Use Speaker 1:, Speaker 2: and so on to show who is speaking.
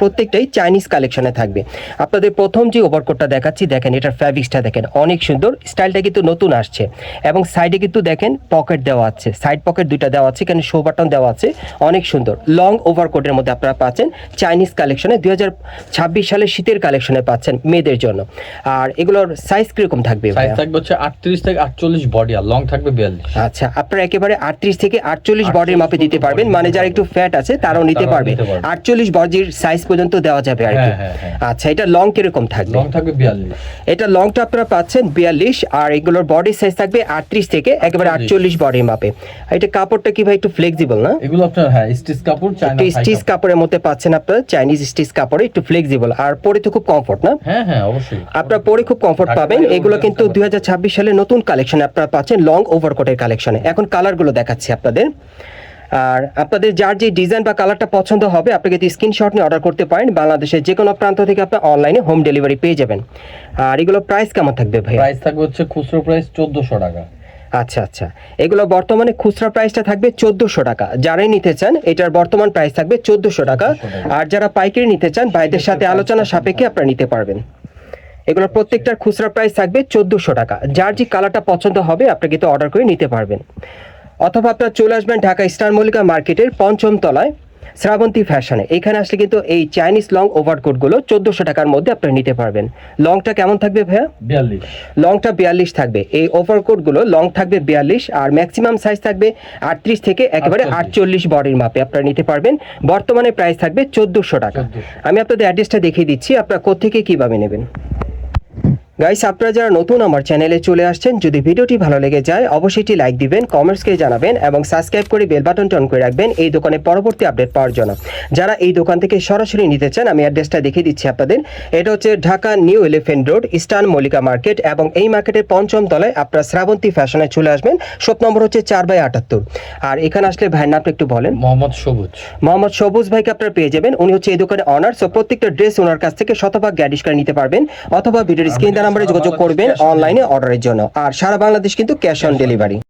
Speaker 1: প্রত্যেকটাই চাইনিজ কালেকশনে থাকবে। আপনাদের প্রথম যে ওভারকোটটা দেখাচ্ছি দেখেন এটার ফ্যাব্রিক্সটা দেখেন অনেক সুন্দর। স্টাইলটা কিন্তু নতুন আসছে। এবং সাইডে কিন্তু দেখেন পকেট দেওয়া আছে। সাইড পকেট দুইটা দেওয়া আছে এখানে শো বাটন দেওয়া আছে। অনেক সুন্দর। লং ওভারকোটের মধ্যে আপনারা পাচ্ছেন চাইনিজ কালেকশনে দুই হাজার ছাব্বিশ সালের শীতের কালেকশনে পাচ্ছেন মেয়েদের জন্য। আর এগুলোর সাইজ কীরকম থাকবে
Speaker 2: সাইজ থাকবে হচ্ছে আটত্রিশ থেকে আটচল্লিশ বডি আর লং থাকবে বিয়াল্লিশ।
Speaker 1: আচ্ছা আপনারা একেবারে আটত্রিশ থেকে আটচল্লিশ বডির মাপে দিতে পারবেন। মানে যারা একটু ফ্যাট আছে তারাও নিতে
Speaker 2: তারাও নিতে পারবে।
Speaker 1: আটচল্লিশ বডির সাইজ পর্যন্ত দেওয়া যাবে আর কি।
Speaker 2: হ্যাঁ, হ্যাঁ, হ্যাঁ।
Speaker 1: আচ্ছা এটা লং কীরকম থাকবে?
Speaker 2: লং থাকবে
Speaker 1: এটা লংটা আপনারা পাচ্ছেন বিয়াল্লিশ আর এগুলোর বডি সাইজ থাকবে আটত্রিশ থেকে একেবারে
Speaker 2: 48
Speaker 1: আটচল্লিশ বডির মাপে এটা কাপড়টা কি ভাই একটু ফ্লেক্সিবল না?
Speaker 2: এগুলো আপনার হ্যাঁ স্টিচ কাপড়
Speaker 1: স্টিচ কাপড়ের মধ্যে পাচ্ছেন আপনারা চাইনিজ স্টিচ কাপড়ে একটু ফ্লেক্সিবল আর পরে তো খুব কমফোর্ট না?
Speaker 2: হ্যাঁ হ্যাঁ অবশ্যই।
Speaker 1: আপনারা পরে খুব কমফোর্ট পাবেন। এগুলো কিন্তু
Speaker 2: থাকতে
Speaker 1: দুই সালের নতুন কালেকশনে আপনারা পাচ্ছেন লং ওভারকোটের কালেকশনে এখন কালারগুলো দেখাচ্ছি আপনাদের। আর আপনাদের যার যে ডিজাইন বা কালারটা পছন্দ হবে আপনি কিন্তু স্ক্রিনশট নিয়ে অর্ডার করতে পারেন। বাংলাদেশের যে কোনো প্রান্ত থেকে আপনি অনলাইনে হোম ডেলিভারি পেয়ে যাবেন। আর এগুলো প্রাইস কেমন থাকবে ভাই
Speaker 2: প্রাইস থাকবে হচ্ছে খুচরো প্রাইস চোদ্দশো টাকা।
Speaker 1: আচ্ছা আচ্ছা। এগুলো বর্তমানে খুচরা প্রাইসটা থাকবে চোদ্দোশো টাকা। যারাই নিতে চান এটার বর্তমান প্রাইস থাকবে চোদ্দোশো টাকা।
Speaker 2: 1400 টাকা।
Speaker 1: আর যারা পাইকারি নিতে চান ভাইদের সাথে আলোচনা সাপেক্ষে আপনারা নিতে পারবেন। এগুলোর প্রত্যেকটার খুচরা প্রাইস থাকবে চোদ্দোশো টাকা। যার যে কালারটা পছন্দ হবে আপনি কিন্তু অর্ডার করে নিতে পারবেন। অথবা আপনারা চলে আসবেন ঢাকা স্টার মল্লিকা মার্কেটের পঞ্চম তলায় শ্রাবন্তী ফ্যাশনে। এখানে আসলে কিন্তু এই চাইনিজ লং ওভারকোটগুলো চোদ্দোশো টাকার মধ্যে আপনারা নিতে পারবেন। লংটা কেমন থাকবে ভাইয়া?
Speaker 2: বিয়াল্লিশ।
Speaker 1: লংটা বিয়াল্লিশ থাকবে। এই ওভারকোটগুলো লং থাকবে বিয়াল্লিশ আর ম্যাক্সিমাম সাইজ থাকবে আটত্রিশ থেকে একেবারে আটচল্লিশ। বডির মাপে আপনারা নিতে পারবেন। বর্তমানে প্রাইস থাকবে চোদ্দোশো টাকা। আমি আপনাদের অ্যাড্রেসটা দেখিয়ে দিচ্ছি। আপনারা কোথেকে কীভাবে নেবেন? গাইস আপনারা যারা নতুন আমার চ্যানেলে চলে আসছেন যদি ভিডিওটি ভালো লেগে যায় অবশ্যই একটি লাইক দিবেন কমেন্টসকে জানাবেন এবং সাবস্ক্রাইব করে বেল বাটনটা অন করে রাখবেন এই দোকানে পরবর্তী আপডেট পাওয়ার জন্য। যারা এই দোকান থেকে সরাসরি নিতে চান আমি অ্যাড্রেসটা দেখিয়ে দিচ্ছি আপনাদের। এটা হচ্ছে Dhaka new elephant road eastern Mallika market এবং এই মার্কেটের পঞ্চম তলায় আপনারা শ্রাবন্তী ফ্যাশনে চলে আসবেন। শপ নম্বর হচ্ছে চার বাই আটাত্তর। আর এখানে আসলে ভাইয়ের নামটা একটু বলেন।
Speaker 2: মোহাম্মদ সবুজ।
Speaker 1: মোহাম্মদ সবুজ ভাইকে আপনারা পেয়ে যাবেন। উনি হচ্ছে এই দোকানে অনার্স সো প্রত্যেকটা ড্রেস ওনার কাছ থেকে শতভাগ গ্যাডিশ করে নিতে পারবেন। অথবা ভিডিওর স্ক্রিন নাম্বারে যোগাযোগ করবেন অনলাইনে অর্ডারের জন্য। আর সারা বাংলাদেশ কিন্তু ক্যাশ অন ডেলিভারি